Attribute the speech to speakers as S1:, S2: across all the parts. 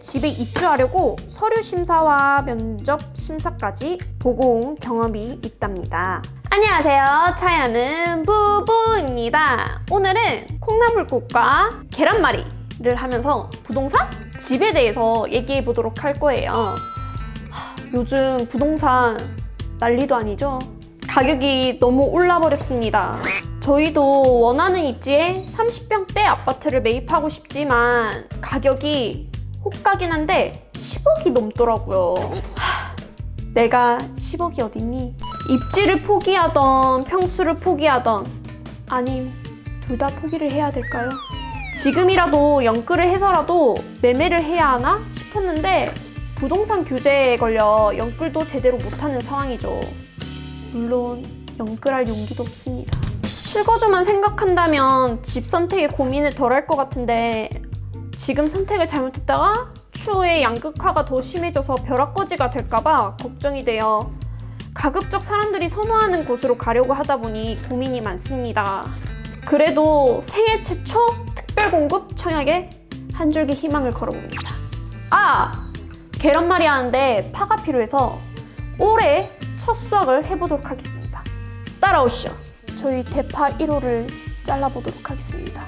S1: 집에 입주하려고 서류 심사와 면접 심사까지 보고 온 경험이 있답니다. 안녕하세요. 차야는 부부입니다. 오늘은 콩나물국과 계란말이를 하면서 부동산 집에 대해서 얘기해 보도록 할 거예요. 하, 요즘 부동산 난리도 아니죠? 가격이 너무 올라버렸습니다. 저희도 원하는 입지에 30평대 아파트를 매입하고 싶지만 가격이 호가긴 한데 10억이 넘더라고요. 하, 내가 10억이 어딨니? 입지를 포기하던 평수를 포기하던 아님 둘 다 포기를 해야 될까요? 지금이라도 연끌을 해서라도 매매를 해야 하나 싶었는데 부동산 규제에 걸려 연끌도 제대로 못하는 상황이죠. 물론 연끌할 용기도 없습니다. 실거주만 생각한다면 집 선택에 고민을 덜 할 것 같은데 지금 선택을 잘못했다가 추후에 양극화가 더 심해져서 벼락거지가 될까봐 걱정이 돼요. 가급적 사람들이 선호하는 곳으로 가려고 하다 보니 고민이 많습니다. 그래도 생애 최초 특별 공급 청약에 한 줄기 희망을 걸어봅니다. 아! 계란말이 하는데 파가 필요해서 올해 첫 수확을 해보도록 하겠습니다. 따라오시죠. 저희 대파 1호를 잘라보도록 하겠습니다.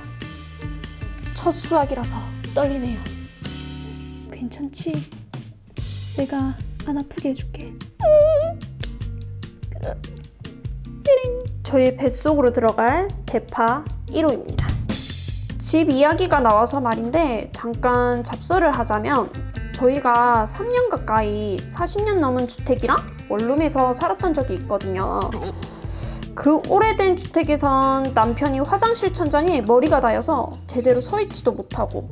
S1: 첫 수확이라서 떨리네요. 괜찮지? 내가 안 아프게 해줄게. 저희 뱃속으로 들어갈 대파 1호입니다. 집 이야기가 나와서 말인데 잠깐 잡설을 하자면 저희가 3년 가까이 40년 넘은 주택이랑 원룸에서 살았던 적이 있거든요. 그 오래된 주택에선 남편이 화장실 천장에 머리가 닿여서 제대로 서 있지도 못하고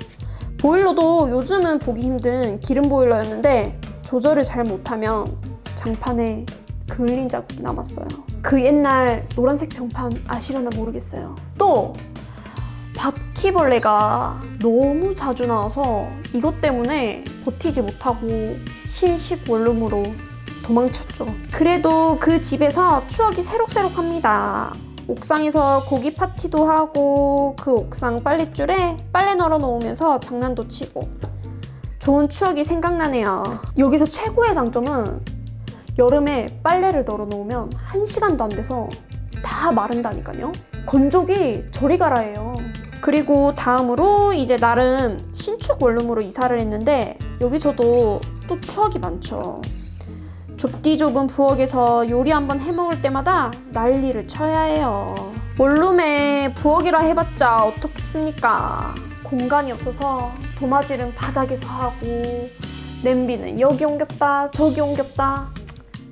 S1: 보일러도 요즘은 보기 힘든 기름 보일러였는데 조절을 잘 못하면 장판에 그을린 자국이 남았어요. 그 옛날 노란색 장판 아시려나 모르겠어요. 또 바퀴벌레가 너무 자주 나와서 이것 때문에 버티지 못하고 신식 원룸으로 도망쳤죠. 그래도 그 집에서 추억이 새록새록합니다. 옥상에서 고기 파티도 하고 그 옥상 빨랫줄에 빨래 널어 놓으면서 장난도 치고 좋은 추억이 생각나네요. 여기서 최고의 장점은 여름에 빨래를 널어 놓으면 한 시간도 안 돼서 다 마른다니까요. 건조기 저리 가라예요. 그리고 다음으로 이제 나름 신축 원룸으로 이사를 했는데 여기서도 또 추억이 많죠. 좁디 좁은 부엌에서 요리 한번 해먹을 때마다 난리를 쳐야 해요. 원룸에 부엌이라 해봤자 어떻겠습니까? 공간이 없어서 도마질은 바닥에서 하고 냄비는 여기 옮겼다 저기 옮겼다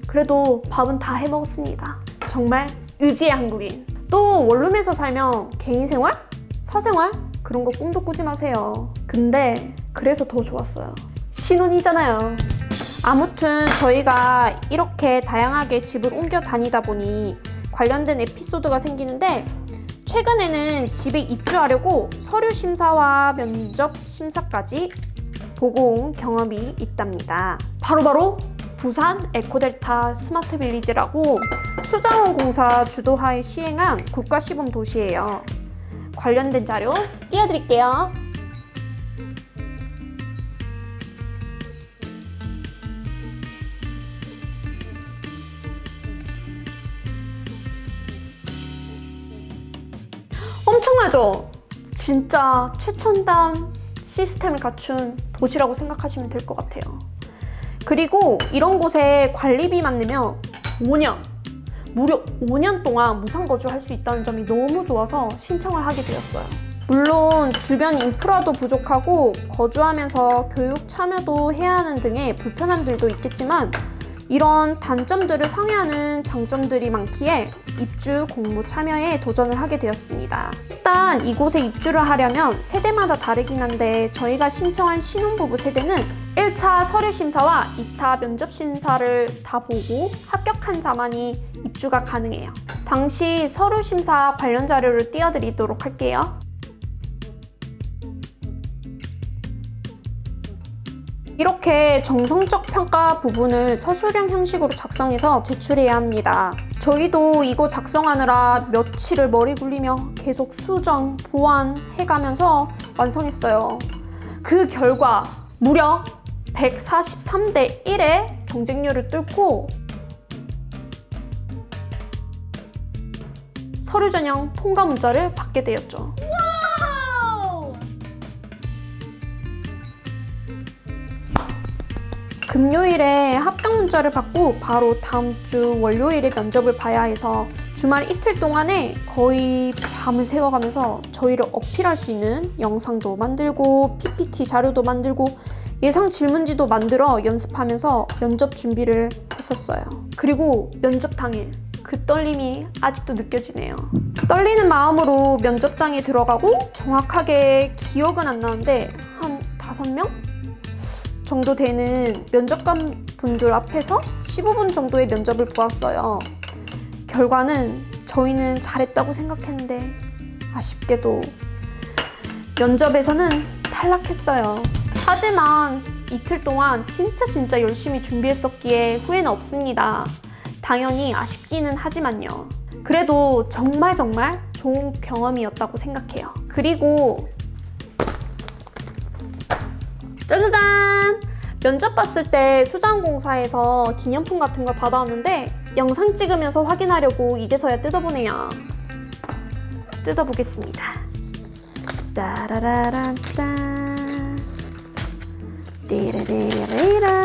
S1: 그래도 밥은 다 해먹었습니다. 정말 의지의 한국인. 또 원룸에서 살면 개인 생활? 사생활? 그런 거 꿈도 꾸지 마세요. 근데 그래서 더 좋았어요. 신혼이잖아요. 아무튼 저희가 이렇게 다양하게 집을 옮겨 다니다 보니 관련된 에피소드가 생기는데 최근에는 집에 입주하려고 서류 심사와 면접 심사까지 보고 온 경험이 있답니다. 바로바로 부산 에코델타 스마트 빌리지라고 수자원 공사 주도하에 시행한 국가 시범 도시예요. 관련된 자료 띄워드릴게요. 엄청나죠? 진짜 최첨단 시스템을 갖춘 도시라고 생각하시면 될 것 같아요. 그리고 이런 곳에 관리비만 내면 5년, 무려 5년 동안 무상거주 할수 있다는 점이 너무 좋아서 신청을 하게 되었어요. 물론 주변 인프라도 부족하고 거주하면서 교육 참여도 해야 하는 등의 불편함들도 있겠지만 이런 단점들을 상회하는 장점들이 많기에 입주 공모 참여에 도전을 하게 되었습니다. 일단 이곳에 입주를 하려면 세대마다 다르긴 한데 저희가 신청한 신혼부부 세대는 1차 서류 심사와 2차 면접 심사를 다 보고 합격한 자만이 입주가 가능해요. 당시 서류 심사 관련 자료를 띄워드리도록 할게요. 이렇게 정성적 평가 부분을 서술형 형식으로 작성해서 제출해야 합니다. 저희도 이거 작성하느라 며칠을 머리 굴리며 계속 수정, 보완 해가면서 완성했어요. 그 결과 무려 143대 1의 경쟁률을 뚫고 서류 전형 통과 문자를 받게 되었죠. 금요일에 합격 문자를 받고 바로 다음 주 월요일에 면접을 봐야 해서 주말 이틀 동안에 거의 밤을 새워가면서 저희를 어필할 수 있는 영상도 만들고 PPT 자료도 만들고 예상 질문지도 만들어 연습하면서 면접 준비를 했었어요. 그리고 면접 당일 그 떨림이 아직도 느껴지네요. 떨리는 마음으로 면접장에 들어가고 정확하게 기억은 안 나는데 한 다섯 명 정도 되는 면접관 분들 앞에서 15분 정도의 면접을 보았어요. 결과는 저희는 잘했다고 생각했는데 아쉽게도 면접에서는 탈락했어요. 하지만 이틀 동안 진짜 진짜 열심히 준비했었기에 후회는 없습니다. 당연히 아쉽기는 하지만요. 그래도 정말 정말 좋은 경험이었다고 생각해요. 그리고 짜자잔! 면접 봤을 때 수자원공사에서 기념품 같은 걸 받아왔는데 영상 찍으면서 확인하려고 이제서야 뜯어보네요. 뜯어보겠습니다. 따라라란따 띠르리리라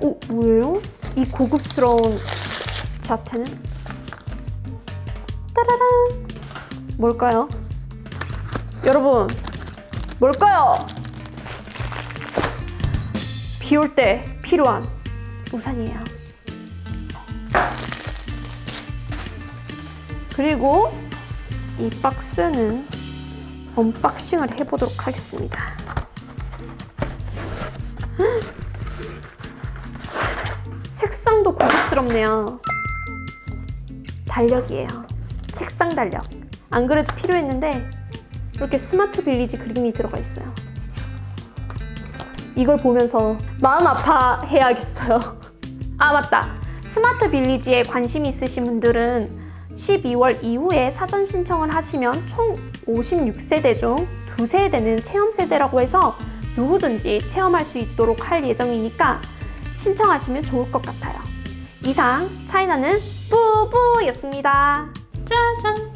S1: 오, 뭐예요? 이 고급스러운 자태는? 따라란 뭘까요? 여러분 뭘까요? 비 올 때 필요한 우산이에요. 그리고 이 박스는 언박싱을 해보도록 하겠습니다. 헉! 색상도 고급스럽네요. 달력이에요. 책상 달력. 안 그래도 필요했는데 이렇게 스마트 빌리지 그림이 들어가 있어요. 이걸 보면서 마음 아파해야겠어요. 아, 맞다. 스마트 빌리지에 관심 있으신 분들은 12월 이후에 사전 신청을 하시면 총 56세대 중 2세대는 체험 세대라고 해서 누구든지 체험할 수 있도록 할 예정이니까 신청하시면 좋을 것 같아요. 이상 차이나는 뿌뿌였습니다. 짜잔.